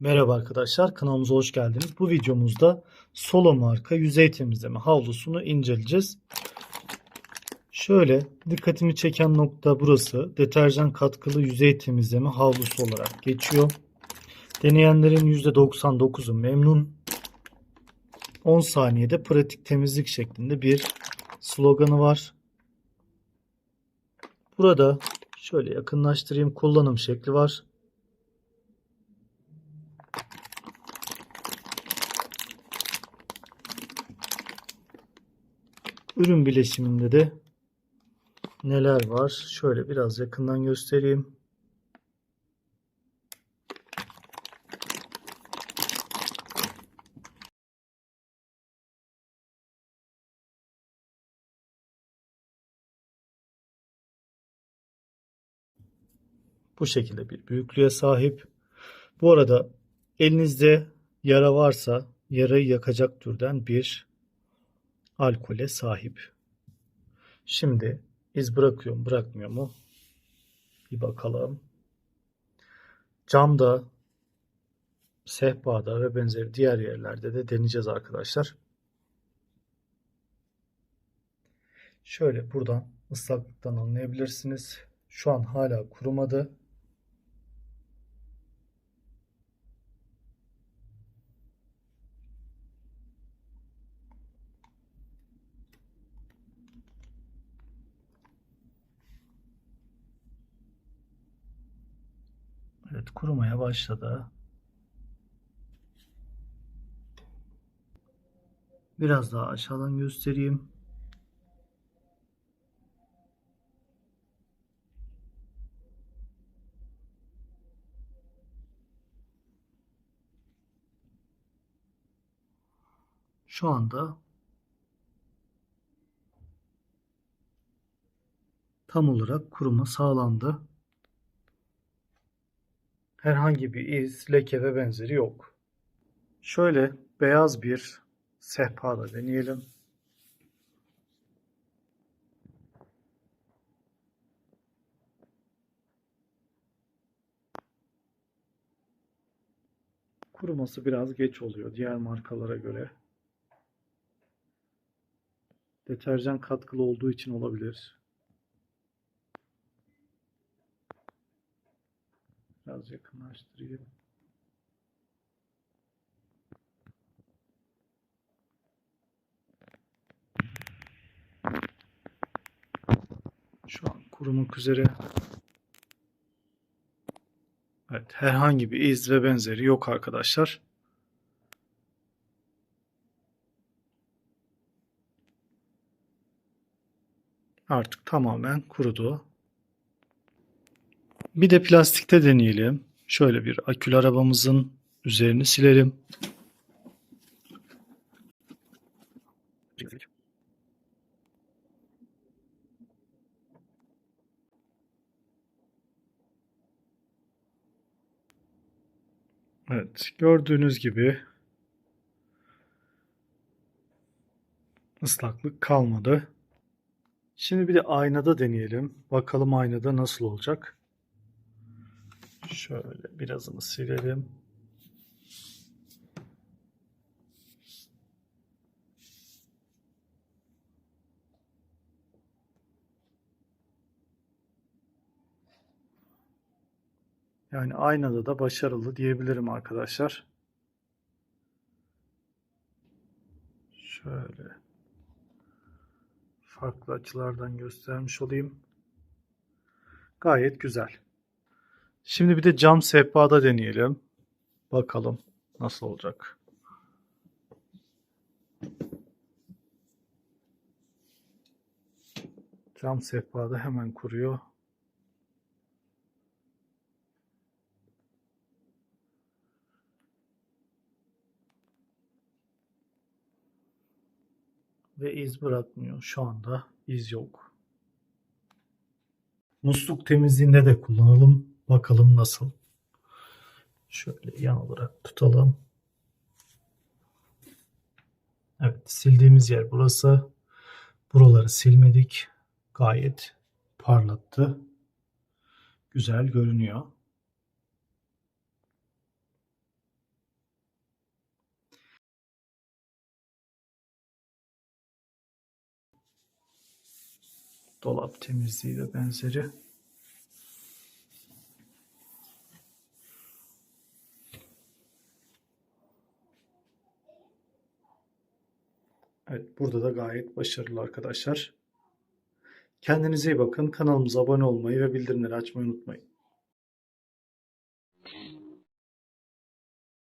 Merhaba arkadaşlar, kanalımıza hoş geldiniz. Bu videomuzda Solo marka yüzey temizleme havlusunu inceleyeceğiz. Şöyle dikkatimi çeken nokta burası. Deterjan katkılı yüzey temizleme havlusu olarak geçiyor. Deneyenlerin %99'u memnun. 10 saniyede pratik temizlik şeklinde bir sloganı var. Burada şöyle yakınlaştırayım kullanım şekli var. Ürün bileşiminde de neler var? Şöyle biraz yakından göstereyim. Bu şekilde bir büyüklüğe sahip. Bu arada elinizde yara varsa yarayı yakacak türden bir alkole sahip. Şimdi iz bırakıyor mu bırakmıyor mu? Bir bakalım. Camda, sehpada ve benzeri diğer yerlerde de deneyeceğiz arkadaşlar. Şöyle buradan ıslaklıktan anlayabilirsiniz. Şu an hala kurumadı. Evet kurumaya başladı. Biraz daha aşağıdan göstereyim. Şu anda tam olarak kuruma sağlandı. Herhangi bir iz, leke ve benzeri yok. Şöyle beyaz bir sehpada deneyelim. Kuruması biraz geç oluyor diğer markalara göre. Deterjan katkılı olduğu için olabilir. Biraz yakınlaştırayım. Şu an kurumak üzere. Evet, herhangi bir iz ve benzeri yok arkadaşlar. Artık tamamen kurudu. Bir de plastikte deneyelim. Şöyle bir akülü arabamızın üzerini silelim. Evet, gördüğünüz gibi ıslaklık kalmadı. Şimdi bir de aynada deneyelim. Bakalım aynada nasıl olacak. Şöyle birazını silelim. Yani aynada da başarılı diyebilirim arkadaşlar. Şöyle farklı açılardan göstermiş olayım. Gayet güzel. Şimdi bir de cam sehpada deneyelim. Bakalım nasıl olacak. Cam sehpada hemen kuruyor. Ve iz bırakmıyor. Şu anda iz yok. Musluk temizliğinde de kullanalım. Bakalım nasıl. Şöyle yan olarak tutalım. Evet sildiğimiz yer burası. Buraları silmedik. Gayet parlattı. güzel görünüyor. Dolap temizliği ve benzeri. Evet, burada da gayet başarılı arkadaşlar. Kendinize iyi bakın. Kanalımıza abone olmayı ve bildirimleri açmayı unutmayın.